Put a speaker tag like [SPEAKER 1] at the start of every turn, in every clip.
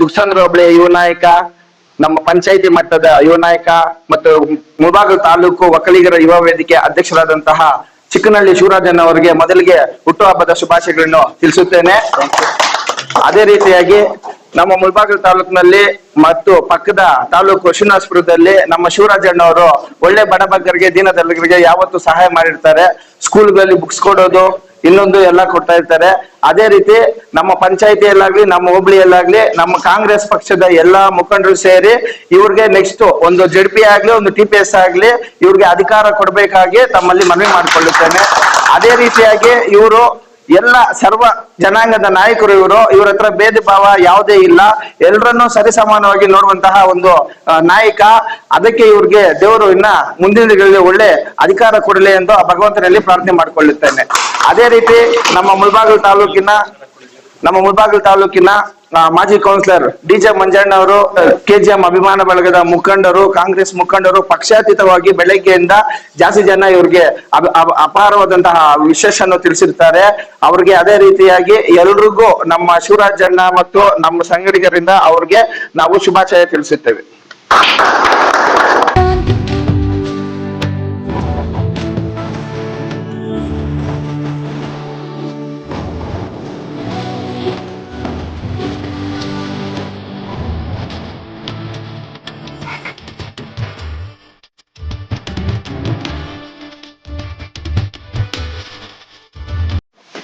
[SPEAKER 1] ದುಕ್ಸಂದ್ರ ಒಬ್ಳೆ ಯುವ ನಾಯಕ, ನಮ್ಮ ಪಂಚಾಯಿತಿ ಮಟ್ಟದ ಯುವ ನಾಯಕ ಮತ್ತು ಮುಳಬಾಗಿಲು ತಾಲೂಕು ಒಕ್ಕಲಿಗರ ಯುವ ವೇದಿಕೆ ಅಧ್ಯಕ್ಷರಾದಂತಹ ಚಿಕ್ಕನಹಳ್ಳಿ ಶಿವರಾಜನ್ ಅವರಿಗೆ ಮೊದಲಿಗೆ ಹುಟ್ಟುಹಬ್ಬದ ಶುಭಾಶಯಗಳನ್ನು ತಿಳಿಸುತ್ತೇನೆ. ಅದೇ ರೀತಿಯಾಗಿ ನಮ್ಮ ಮುಳಬಾಗಿಲು ತಾಲೂಕಿನಲ್ಲಿ ಮತ್ತು ಪಕ್ಕದ ತಾಲೂಕು ಶ್ರೀನಿವಾಸಪುರದಲ್ಲಿ ನಮ್ಮ ಶಿವರಾಜಣ್ಣವರು ಒಳ್ಳೆ ಬಡಬಗ್ಗರಿಗೆ ದೀನದಲಿಗರಿಗೆ ಯಾವತ್ತು ಸಹಾಯ ಮಾಡಿರ್ತಾರೆ. ಸ್ಕೂಲ್ಗಳಲ್ಲಿ ಬುಕ್ಸ್ ಕೊಡೋದು ಇನ್ನೊಂದು ಎಲ್ಲ ಕೊಡ್ತಾ ಇರ್ತಾರೆ. ಅದೇ ರೀತಿ ನಮ್ಮ ಪಂಚಾಯತಿಯಲ್ಲಾಗ್ಲಿ, ನಮ್ಮ ಹೋಬಳಿಯಲ್ಲಾಗ್ಲಿ, ನಮ್ಮ ಕಾಂಗ್ರೆಸ್ ಪಕ್ಷದ ಎಲ್ಲಾ ಮುಖಂಡರು ಸೇರಿ ಇವ್ರಿಗೆ ನೆಕ್ಸ್ಟ್ ಒಂದು ಜೆಡ್ ಪಿ ಆಗ್ಲಿ, ಒಂದು ಟಿ ಪಿ ಎಸ್ ಆಗ್ಲಿ ಇವ್ರಿಗೆ ಅಧಿಕಾರ ಕೊಡಬೇಕಾಗಿ ತಮ್ಮಲ್ಲಿ ಮನವಿ ಮಾಡಿಕೊಳ್ಳುತ್ತೇನೆ. ಅದೇ ರೀತಿಯಾಗಿ ಇವರು ಎಲ್ಲ ಸರ್ವ ಜನಾಂಗದ ನಾಯಕರು ಇವರು, ಇವ್ರ ಹತ್ರ ಭೇದ ಭಾವ ಯಾವುದೇ ಇಲ್ಲ. ಎಲ್ಲರನ್ನು ಸರಿಸಮಾನವಾಗಿ ನೋಡುವಂತಹ ಒಂದು ನಾಯಕ. ಅದಕ್ಕೆ ಇವ್ರಿಗೆ ದೇವರು ಇನ್ನ ಮುಂದಿನ ದಿನಗಳಲ್ಲಿ ಒಳ್ಳೆ ಅಧಿಕಾರ ಕೊಡಲಿ ಎಂದು ಭಗವಂತನಲ್ಲಿ ಪ್ರಾರ್ಥನೆ ಮಾಡಿಕೊಳ್ಳುತ್ತೇನೆ. ಅದೇ ರೀತಿ ನಮ್ಮ ಮುಳಬಾಗಿಲು ತಾಲೂಕಿನ, ನಮ್ಮ ಮುಳಬಾಗಿಲು ತಾಲೂಕಿನ ಮಾಜಿ ಕೌನ್ಸಿಲರ್ ಡಿ ಜೆ ಮಂಜಣ್ಣ ಅವರು ಕೆಜಿಎಂ ಅಭಿಮಾನ ಬಳಗದ ಮುಖಂಡರು, ಕಾಂಗ್ರೆಸ್ ಮುಖಂಡರು ಪಕ್ಷಾತೀತವಾಗಿ ಬೆಳಗ್ಗೆಯಿಂದ ಜಾಸ್ತಿ ಜನ ಇವ್ರಿಗೆ ಅಪ- ಅಪ- ಅಪಾರವಾದಂತಹ ವಿಶೇಷನ್ನು ತಿಳಿಸಿರ್ತಾರೆ. ಅವ್ರಿಗೆ ಅದೇ ರೀತಿಯಾಗಿ ಎಲ್ರಿಗೂ ನಮ್ಮ ಶಿವರಾಜಣ್ಣ ಮತ್ತು ನಮ್ಮ ಸಂಗಡಿಗರಿಂದ ಅವ್ರಿಗೆ ನಾವು ಶುಭಾಶಯ ತಿಳಿಸುತ್ತೇವೆ.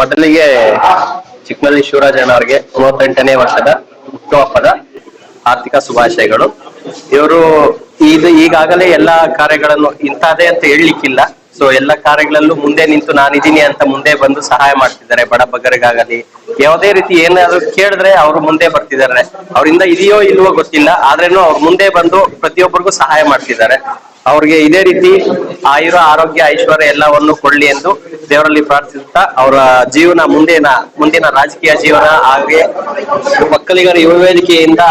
[SPEAKER 2] ಮೊದಲಿಗೆ ಚಿಕ್ಕಮಲ್ಲಿ ಶಿವರಾಜನ್ ಅವರಿಗೆ ಮೂವತ್ತೆಂಟನೇ ವರ್ಷದ ಹುಟ್ಟುಹಬ್ಬದ ಆರ್ಥಿಕ ಶುಭಾಶಯಗಳು. ಇವರು ಇದು ಈಗಾಗಲೇ ಎಲ್ಲಾ ಕಾರ್ಯಗಳನ್ನು ಇಂಥದೇ ಅಂತ ಹೇಳಲಿಕ್ಕಿಲ್ಲ. ಸೊ ಎಲ್ಲ ಕಾರ್ಯಗಳಲ್ಲೂ ಮುಂದೆ ನಿಂತು ನಾನಿದ್ದೀನಿ ಅಂತ ಮುಂದೆ ಬಂದು ಸಹಾಯ ಮಾಡ್ತಿದ್ದಾರೆ. ಬಡ ಬಗ್ಗರಿಗಾಗಲಿ, ಯಾವುದೇ ರೀತಿ ಏನಾದ್ರು ಕೇಳಿದ್ರೆ ಅವರು ಮುಂದೆ ಬರ್ತಿದ್ದಾರೆ. ಅವರಿಂದ ಇದೆಯೋ ಇಲ್ವೋ ಗೊತ್ತಿಲ್ಲ. ಆದ್ರೇನು ಅವ್ರು ಮುಂದೆ ಬಂದು ಪ್ರತಿಯೊಬ್ಬರಿಗೂ ಸಹಾಯ ಮಾಡ್ತಿದ್ದಾರೆ. ಅವ್ರಿಗೆ ಇದೇ ರೀತಿ ಆಯುರ, ಆರೋಗ್ಯ, ಐಶ್ವರ್ಯ ಎಲ್ಲವನ್ನು ಕೊಡ್ಲಿ ಎಂದು ದೇವರಲ್ಲಿ ಪ್ರಾರ್ಥಿಸುತ್ತಾ ಅವರ ಜೀವನ ಮುಂದಿನ ಮುಂದಿನ ರಾಜಕೀಯ ಜೀವನ ಹಾಗೆ ಮಕ್ಕಳಿಗರ ಯುವ ವೇದಿಕೆಯಿಂದ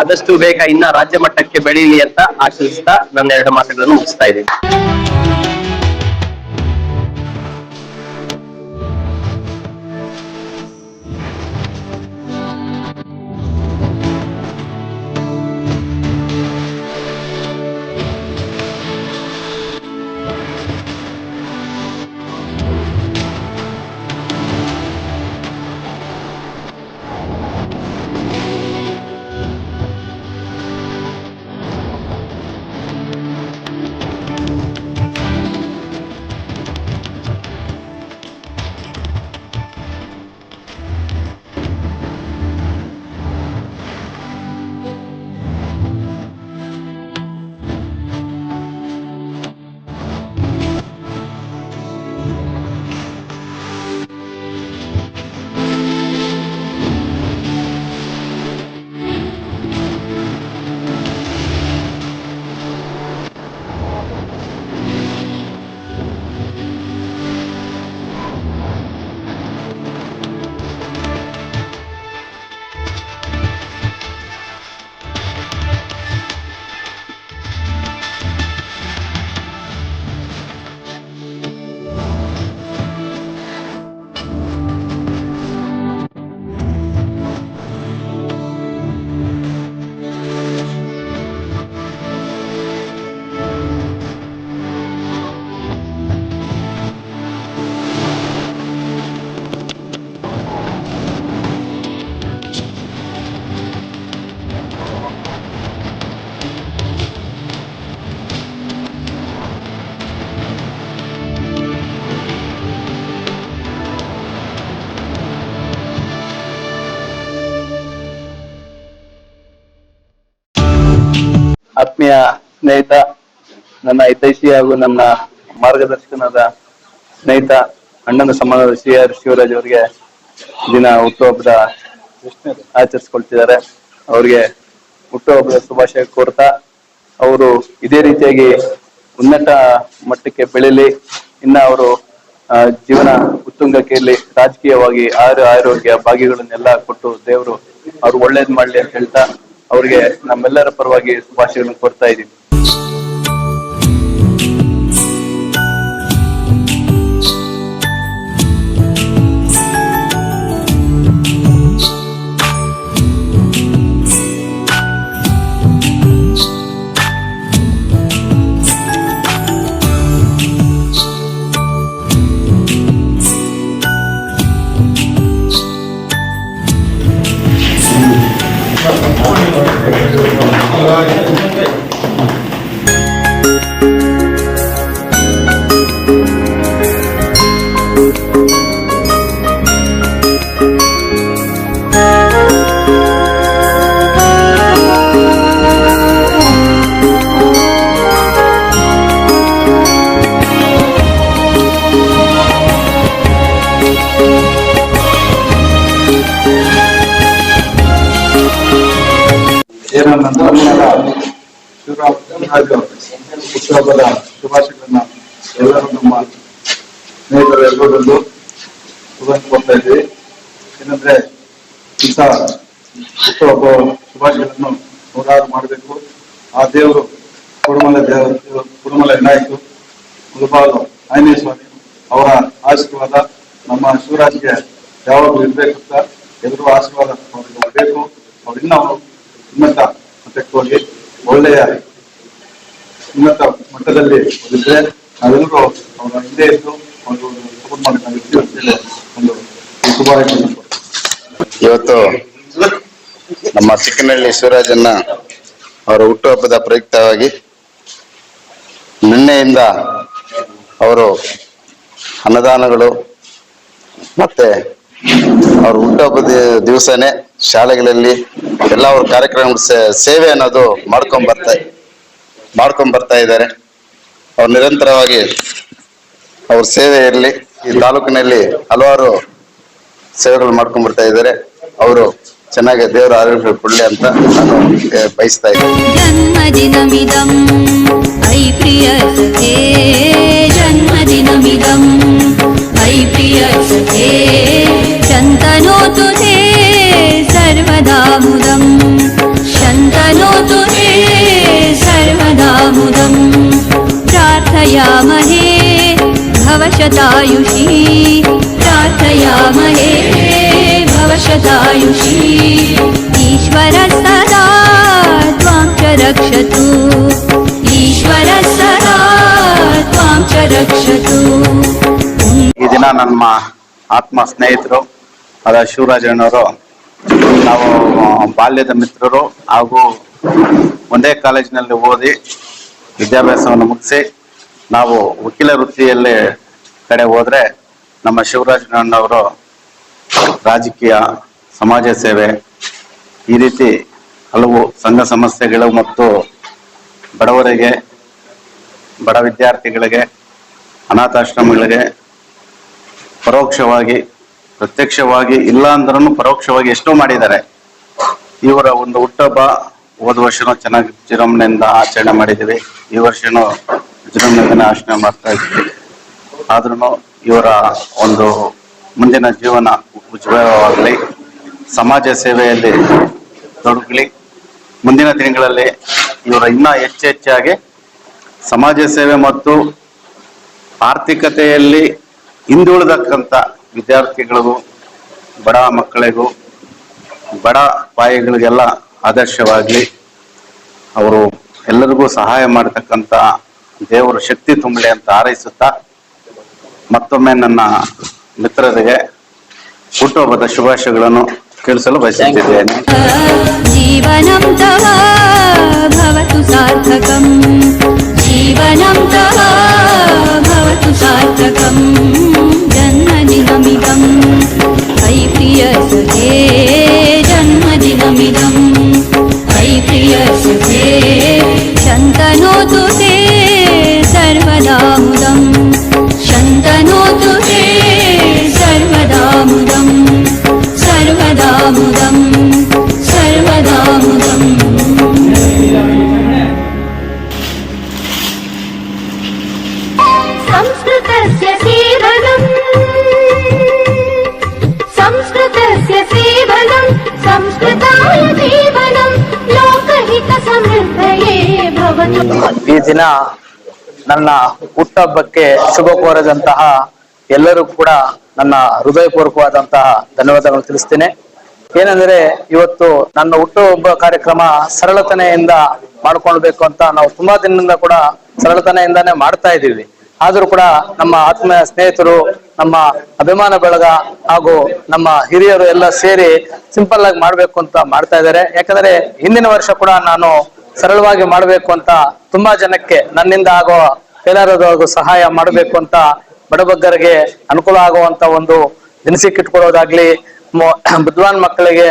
[SPEAKER 2] ಆದಷ್ಟು ಬೇಗ ಇನ್ನ ರಾಜ್ಯ ಮಟ್ಟಕ್ಕೆ ಬೆಳೀಲಿ ಅಂತ ಆಶಿಸುತ್ತಾ ನನ್ನ ಎರಡು ಮಾತುಗಳನ್ನು ಮುಗಿಸ್ತಾ ಇದ್ದೀನಿ.
[SPEAKER 3] ಆತ್ಮೀಯ ಸ್ನೇಹಿತ, ನನ್ನ ಹಿತೈಷಿ ಹಾಗೂ ನನ್ನ ಮಾರ್ಗದರ್ಶಕನಾದ ಸ್ನೇಹಿತ, ಅಣ್ಣನ ಸಮಾನದ ಶ್ರೀ ಆರ್ ಶಿವರಾಜ್ ಅವರಿಗೆ ದಿನ ಹುಟ್ಟುಹಬ್ಬದ ಆಚರಿಸ್ಕೊಳ್ತಿದ್ದಾರೆ. ಅವ್ರಿಗೆ ಹುಟ್ಟುಹಬ್ಬದ ಶುಭಾಶಯ ಕೋರ್ತಾ, ಅವರು ಇದೇ ರೀತಿಯಾಗಿ ಉನ್ನತ ಮಟ್ಟಕ್ಕೆ ಬೆಳೀಲಿ, ಇನ್ನ ಅವರು ಜೀವನ ಉತ್ತುಂಗಕ್ಕೆ ಇಲ್ಲಿ ರಾಜಕೀಯವಾಗಿ ಆರು ಆರೋಗ್ಯ ಭಾಗ್ಯಗಳನ್ನೆಲ್ಲ ಕೊಟ್ಟು ದೇವರು ಅವ್ರು ಒಳ್ಳೇದ್ ಮಾಡ್ಲಿ ಅಂತ ಹೇಳ್ತಾ ಅವ್ರಿಗೆ ನಮ್ಮೆಲ್ಲರ ಪರವಾಗಿ ಶುಭಾಶಯಗಳನ್ನು ಕೊಡ್ತಾ ಇದ್ದೀನಿ.
[SPEAKER 4] ಹುಟ್ಟುಹಬ್ಬದ ಶುಭಾಶಯಗಳನ್ನ ಎಲ್ಲರೂ ನಮ್ಮ ಸ್ನೇಹಿತರು ಎಲ್ಲರೂ ಬಂದು ಕೊಡ್ತಾ ಇದ್ದೀವಿ. ಏನಂದ್ರೆ ಇಂಥ ಹುಟ್ಟುಹಬ್ಬ ಶುಭಾಶಯಗಳನ್ನು ನೂರಾರು ಮಾಡಬೇಕು. ಆ ದೇವರು ಕುಡುಮಲ ದೇವರು ಕುಡುಮಲ ವಿನಾಯಕು ಮುಳುಬಾಲು ಆಂಜನೇಯ ಸ್ವಾಮಿ ಅವರ ಆಶೀರ್ವಾದ ನಮ್ಮ ಶಿವರಾಜ್ಗೆ ಯಾವಾಗಲೂ ಅಂತ ಎಲ್ಲರೂ ಆಶೀರ್ವಾದ ಅವರಿಗೆ ಬೇಕು ಅವ್ರು ಉನ್ನತ ಮಟ್ಟಕ್ಕೆ ಹೋಗಿ ಒಳ್ಳೆಯ ಉನ್ನತ ಮಟ್ಟದಲ್ಲಿ ಇದ್ರೆ ನಾವೆಲ್ಲರೂ ಅವರ ಹಿಂದೆ ಇದ್ದು ಒಂದು ಸಪೋರ್ಟ್ ಮಾಡಿ ನಾವು ಒಂದು ಶುಭಾಶಯಗಳನ್ನು ಕೊಡ್ತೀನಿ.
[SPEAKER 5] ಇವತ್ತು ನಮ್ಮ ಚಿಕ್ಕನಹಳ್ಳಿ ಶಿವರಾಜನ್ನ ಅವರ ಹುಟ್ಟುಹಬ್ಬದ ಪ್ರಯುಕ್ತವಾಗಿ ನಿನ್ನೆಯಿಂದ ಅವರು ಅನ್ನದಾನಗಳು ಮತ್ತೆ ಅವ್ರ ಹುಟ್ಟುಹಬ್ಬದ ದಿವಸನೇ ಶಾಲೆಗಳಲ್ಲಿ ಎಲ್ಲ ಅವ್ರ ಕಾರ್ಯಕ್ರಮ ಸೇವೆ ಅನ್ನೋದು ಮಾಡ್ಕೊಂಡ್ ಬರ್ತಾ ಮಾಡ್ಕೊಂಡ್ ಬರ್ತಾ ಇದ್ದಾರೆ. ಅವ್ರು ನಿರಂತರವಾಗಿ ಅವ್ರ ಸೇವೆ ಇರಲಿ ಈ ತಾಲೂಕಿನಲ್ಲಿ ಹಲವಾರು ಸೇವೆಗಳು ಮಾಡ್ಕೊಂಡ್ ಬರ್ತಾ ಇದ್ದಾರೆ. ಅವರು ಚೆನ್ನಾಗಿ ದೇವರ ಆರೋಗ್ಯ ಕೊಡ್ಲಿ ಅಂತ ನಾನು ಬಯಸ್ತಾ ಇದ್ದೀನಿ.
[SPEAKER 6] भवशतायुषी प्रार्थयामहे भवशतायुषी ईश्वरः सदा त्वां च रक्षतु ईश्वरः सदा त्वां च रक्षतु
[SPEAKER 7] ಈ ದಿನ ನಮ್ಮ ಆತ್ಮ ಸ್ನೇಹಿತರು ಆದ ಶಿವರಾಜಣ್ಣವರು ನಾವು ಬಾಲ್ಯದ ಮಿತ್ರರು ಹಾಗೂ ಒಂದೇ ಕಾಲೇಜಿನಲ್ಲಿ ಓದಿ ವಿದ್ಯಾಭ್ಯಾಸವನ್ನು ಮುಗಿಸಿ ನಾವು ವಕೀಲ ವೃತ್ತಿಯಲ್ಲಿ ಕಡೆ ಹೋದ್ರೆ ನಮ್ಮ ಶಿವರಾಜಣ್ಣವರು ರಾಜಕೀಯ, ಸಮಾಜ ಸೇವೆ ಈ ರೀತಿ ಹಲವು ಸಂಘ ಸಂಸ್ಥೆಗಳು ಮತ್ತು ಬಡವರಿಗೆ, ಬಡ ವಿದ್ಯಾರ್ಥಿಗಳಿಗೆ, ಅನಾಥಾಶ್ರಮಗಳಿಗೆ ಪರೋಕ್ಷವಾಗಿ, ಪ್ರತ್ಯಕ್ಷವಾಗಿ ಇಲ್ಲ ಅಂದ್ರೂ ಪರೋಕ್ಷವಾಗಿ ಎಷ್ಟೋ ಮಾಡಿದ್ದಾರೆ. ಇವರ ಒಂದು ಹುಟ್ಟಬ್ಬ ಹೋದ ವರ್ಷನೂ ಚೆನ್ನಾಗಿ ವಿಜೃಂಭಣೆಯಿಂದ ಆಚರಣೆ ಮಾಡಿದ್ದೀವಿ. ಈ ವರ್ಷನೂ ವಿಜೃಂಭಣೆಯಿಂದ ಆಚರಣೆ ಮಾಡ್ತಾ ಇದ್ದೀವಿ. ಆದ್ರೂ ಇವರ ಒಂದು ಮುಂದಿನ ಜೀವನ ಉಜ್ವಲವಾಗಲಿ. ಸಮಾಜ ಸೇವೆಯಲ್ಲಿ ತೊಡಗಲಿ. ಮುಂದಿನ ದಿನಗಳಲ್ಲಿ ಇವರ ಇನ್ನೂ ಹೆಚ್ಚು ಹೆಚ್ಚಾಗಿ ಸಮಾಜ ಸೇವೆ ಮತ್ತು ಆರ್ಥಿಕತೆಯಲ್ಲಿ ಹಿಂದುಳಿದಕ್ಕಂಥ ವಿದ್ಯಾರ್ಥಿಗಳಿಗೂ, ಬಡ ಮಕ್ಕಳಿಗೂ, ಬಡ ಪಾಯಿಗಳಿಗೆಲ್ಲ ಆದರ್ಶವಾಗಲಿ. ಅವರು ಎಲ್ಲರಿಗೂ ಸಹಾಯ ಮಾಡತಕ್ಕಂಥ ದೇವರ ಶಕ್ತಿ ತುಂಬಲಿ ಅಂತ ಹಾರೈಸುತ್ತಾ ಮತ್ತೊಮ್ಮೆ ನನ್ನ ಮಿತ್ರರಿಗೆ ಹುಟ್ಟುಹಬ್ಬದ ಶುಭಾಶಯಗಳನ್ನು ತಿಳಿಸಲು ಬಯಸುತ್ತಿದ್ದೇನೆ.
[SPEAKER 6] ಜೀವನಂ ತವ, ಭವತು ಸಾರ್ಥಕಂ. ಜೀವನಂ ತವ, ಭವತು ಸಾರ್ಥಕಂ. ಜನ್ಮ ದಿನಮಿದಂ ಕೈ ಪ್ರಿಯ ಸುಖೇ ಜನ್ಮ ದಿನಮಿದಂ ಕೈ ಪ್ರಿಯ ಸುಖೇ ಶಂತನೋತು
[SPEAKER 8] ಈ ದಿನ ನನ್ನ ಹುಟ್ಟಹಬ್ಬಕ್ಕೆ ಶುಭ ಕೋರದಂತಹ ಎಲ್ಲರೂ ಕೂಡ ನನ್ನ ಹೃದಯಪೂರ್ವಕವಾದಂತಹ ಧನ್ಯವಾದಗಳು ತಿಳಿಸ್ತೇನೆ. ಏನಂದ್ರೆ ಇವತ್ತು ನನ್ನ ಹುಟ್ಟುಹಬ್ಬ ಕಾರ್ಯಕ್ರಮ ಸರಳತನೆಯಿಂದ ಮಾಡ್ಕೊಳ್ಬೇಕು ಅಂತ ನಾವು ತುಂಬಾ ದಿನದಿಂದ ಕೂಡ ಸರಳತನೆಯಿಂದಾನೇ ಮಾಡ್ತಾ ಇದ್ದೀವಿ. ಆದ್ರೂ ಕೂಡ ನಮ್ಮ ಆತ್ಮೀಯ ಸ್ನೇಹಿತರು, ನಮ್ಮ ಅಭಿಮಾನ ಬಳಗ ಹಾಗೂ ನಮ್ಮ ಹಿರಿಯರು ಎಲ್ಲ ಸೇರಿ ಸಿಂಪಲ್ ಆಗಿ ಮಾಡ್ಬೇಕು ಅಂತ ಮಾಡ್ತಾ ಇದ್ದಾರೆ. ಯಾಕಂದ್ರೆ ಹಿಂದಿನ ವರ್ಷ ಕೂಡ ನಾನು ಸರಳವಾಗಿ ಮಾಡಬೇಕು ಅಂತ ತುಂಬಾ ಜನಕ್ಕೆ ನನ್ನಿಂದ ಆಗೋ ಕೈಲಾರದವರೆಗೂ ಸಹಾಯ ಮಾಡಬೇಕು ಅಂತ ಬಡಬಗ್ಗರಿಗೆ ಅನುಕೂಲ ಆಗುವಂತ ಒಂದು ದಿನಸಿ ಕಿಟ್ ಕೊಡೋದಾಗ್ಲಿ ಬುದ್ಧಿವಾನ್ ಮಕ್ಕಳಿಗೆ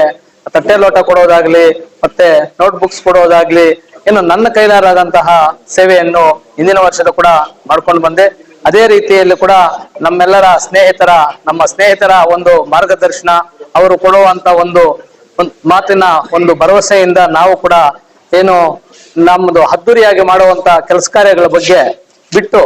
[SPEAKER 8] ತಟ್ಟೆ ಲೋಟ ಕೊಡೋದಾಗ್ಲಿ, ಮತ್ತೆ ನೋಟ್ ಬುಕ್ಸ್ ಕೊಡೋದಾಗ್ಲಿ, ಇನ್ನು ನನ್ನ ಕೈಲಾರಾದಂತಹ ಸೇವೆಯನ್ನು ಹಿಂದಿನ ವರ್ಷದ ಕೂಡ ಮಾಡ್ಕೊಂಡು ಬಂದೆ. ಅದೇ ರೀತಿಯಲ್ಲಿ ಕೂಡ ನಮ್ಮೆಲ್ಲರ ಸ್ನೇಹಿತರ, ನಮ್ಮ ಸ್ನೇಹಿತರ ಒಂದು ಮಾರ್ಗದರ್ಶನ, ಅವರು ಕೊಡುವಂತ ಒಂದು ಮಾತಿನ ಒಂದು ಭರವಸೆಯಿಂದ ನಾವು ಕೂಡ ಏನು ನಮ್ಮದು ಅದ್ದೂರಿಯಾಗಿ ಮಾಡುವಂತ ಕೆಲಸ ಕಾರ್ಯಗಳ ಬಗ್ಗೆ ಬಿಟ್ಟು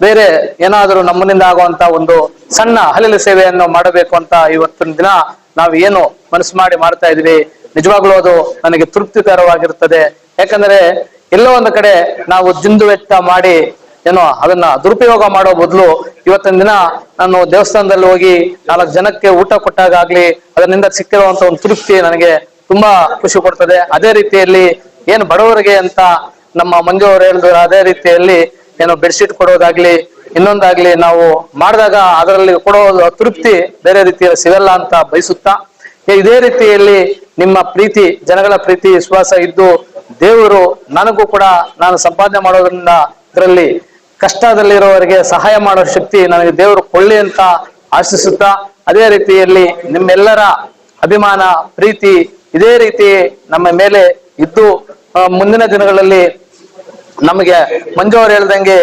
[SPEAKER 8] ಬೇರೆ ಏನಾದರೂ ನಮ್ಮನಿಂದ ಆಗುವಂತ ಒಂದು ಸಣ್ಣ ಹಲಿಲು ಸೇವೆಯನ್ನು ಮಾಡಬೇಕು ಅಂತ ಇವತ್ತಿನ ದಿನ ನಾವು ಏನು ಮನಸ್ಸು ಮಾಡಿ ಮಾಡ್ತಾ ಇದೀವಿ ನಿಜವಾಗ್ಲೂ ಅದು ನನಗೆ ತೃಪ್ತಿಕರವಾಗಿರುತ್ತದೆ. ಯಾಕಂದ್ರೆ ಎಲ್ಲೋ ಒಂದು ಕಡೆ ನಾವು ಜಿಂದು ವೆಚ್ಚ ಮಾಡಿ ಏನೋ ಅದನ್ನ ದುರುಪಯೋಗ ಮಾಡೋ ಬದಲು ಇವತ್ತಿನ ದಿನ ನಾನು ದೇವಸ್ಥಾನದಲ್ಲಿ ಹೋಗಿ ನಾಲ್ಕು ಜನಕ್ಕೆ ಊಟ ಕೊಟ್ಟಾಗ್ಲಿ ಅದರಿಂದ ಸಿಕ್ಕಿರುವಂತ ಒಂದು ತೃಪ್ತಿ ನನಗೆ ತುಂಬಾ ಖುಷಿ ಕೊಡ್ತದೆ. ಅದೇ ರೀತಿಯಲ್ಲಿ ಏನು ಬಡವರಿಗೆ ಅಂತ ನಮ್ಮ ಮಂಜು ಅವರು ಹೇಳಿದ್ರು, ಅದೇ ರೀತಿಯಲ್ಲಿ ಏನು ಬೆಡ್ಶೀಟ್ ಕೊಡೋದಾಗ್ಲಿ, ಇನ್ನೊಂದಾಗ್ಲಿ ನಾವು ಮಾಡಿದಾಗ ಅದರಲ್ಲಿ ಕೊಡೋ ತೃಪ್ತಿ ಬೇರೆ ರೀತಿಯಲ್ಲಿ ಸಿಗಲ್ಲ ಅಂತ ಬಯಸುತ್ತಾ ಇದೇ ರೀತಿಯಲ್ಲಿ ನಿಮ್ಮ ಪ್ರೀತಿ, ಜನಗಳ ಪ್ರೀತಿ, ವಿಶ್ವಾಸ ಇದ್ದು ದೇವರು ನನಗೂ ಕೂಡ ನಾನು ಸಂಪಾದನೆ ಮಾಡೋದ್ರಿಂದ ಇದರಲ್ಲಿ ಕಷ್ಟದಲ್ಲಿರುವವರಿಗೆ ಸಹಾಯ ಮಾಡೋ ಶಕ್ತಿ ನನಗೆ ದೇವರು ಕೊಳ್ಳಿ ಅಂತ ಆಶಿಸುತ್ತಾ, ಅದೇ ರೀತಿಯಲ್ಲಿ ನಿಮ್ಮೆಲ್ಲರ ಅಭಿಮಾನ, ಪ್ರೀತಿ ಇದೇ ರೀತಿ ನಮ್ಮ ಮೇಲೆ ಇದ್ದು ಮುಂದಿನ ದಿನಗಳಲ್ಲಿ ನಮಗೆ ಮಂಜು ಅವ್ರು ಹೇಳ್ದಂಗೆ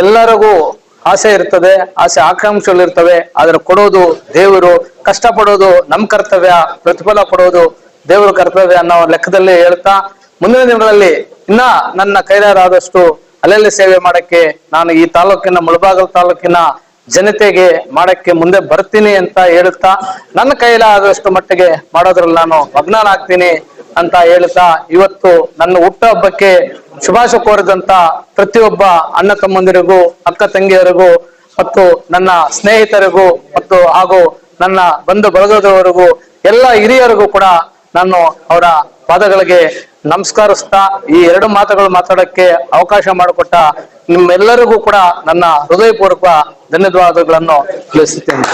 [SPEAKER 8] ಎಲ್ಲರಿಗೂ ಆಸೆ ಇರ್ತದೆ, ಆಸೆ ಆಕಾಂಕ್ಷೆಗಳು ಇರ್ತವೆ ಆದ್ರೆ ಕೊಡೋದು ದೇವರು ಕಷ್ಟ ಪಡೋದು ನಮ್ ಕರ್ತವ್ಯ, ಪ್ರತಿಫಲ ಪಡೋದು ದೇವರ ಕರ್ತವ್ಯ ಅನ್ನೋ ಲೆಕ್ಕದಲ್ಲಿ ಹೇಳ್ತಾ ಮುಂದಿನ ದಿನಗಳಲ್ಲಿ ಇನ್ನ ನನ್ನ ಕೈಲಾರಾದಷ್ಟು ಅಲ್ಲಲ್ಲಿ ಸೇವೆ ಮಾಡಕ್ಕೆ ನಾನು ಈ ತಾಲೂಕಿನ ಮುಳಬಾಗಲ್ ತಾಲೂಕಿನ ಜನತೆಗೆ ಮಾಡಕ್ಕೆ ಮುಂದೆ ಬರ್ತೀನಿ ಅಂತ ಹೇಳ್ತಾ ನನ್ನ ಕೈಲಾದಷ್ಟು ಮಟ್ಟಿಗೆ ಮಾಡೋದ್ರಲ್ಲಿ ನಾನು ಮಗ್ನನಾಗ್ತೀನಿ. ಅಂತ ಹೇಳ್ತಾ ಇವತ್ತು ನನ್ನ ಹುಟ್ಟುಹಬ್ಬಕ್ಕೆ ಶುಭಾಶಯ ಕೋರಿದಂತ ಪ್ರತಿಯೊಬ್ಬ ಅಣ್ಣ ತಮ್ಮಂದಿರಿಗೂ, ಅಕ್ಕ ತಂಗಿಯರಿಗೂ ಮತ್ತು ನನ್ನ ಸ್ನೇಹಿತರಿಗೂ ಮತ್ತು ಹಾಗೂ ನನ್ನ ಬಂಧು ಬಳಗದವರಿಗೂ, ಎಲ್ಲ ಹಿರಿಯರಿಗೂ ಕೂಡ ನಾನು ಅವರ ಪಾದಗಳಿಗೆ ನಮಸ್ಕರಿಸ್ತಾ ಈ ಎರಡು ಮಾತುಗಳು ಮಾತಾಡಕ್ಕೆ ಅವಕಾಶ ಮಾಡಿಕೊಟ್ಟ ನಿಮ್ಮೆಲ್ಲರಿಗೂ ಕೂಡ ನನ್ನ ಹೃದಯಪೂರ್ವಕ ಧನ್ಯವಾದಗಳನ್ನು ತಿಳಿಸುತ್ತೇನೆ.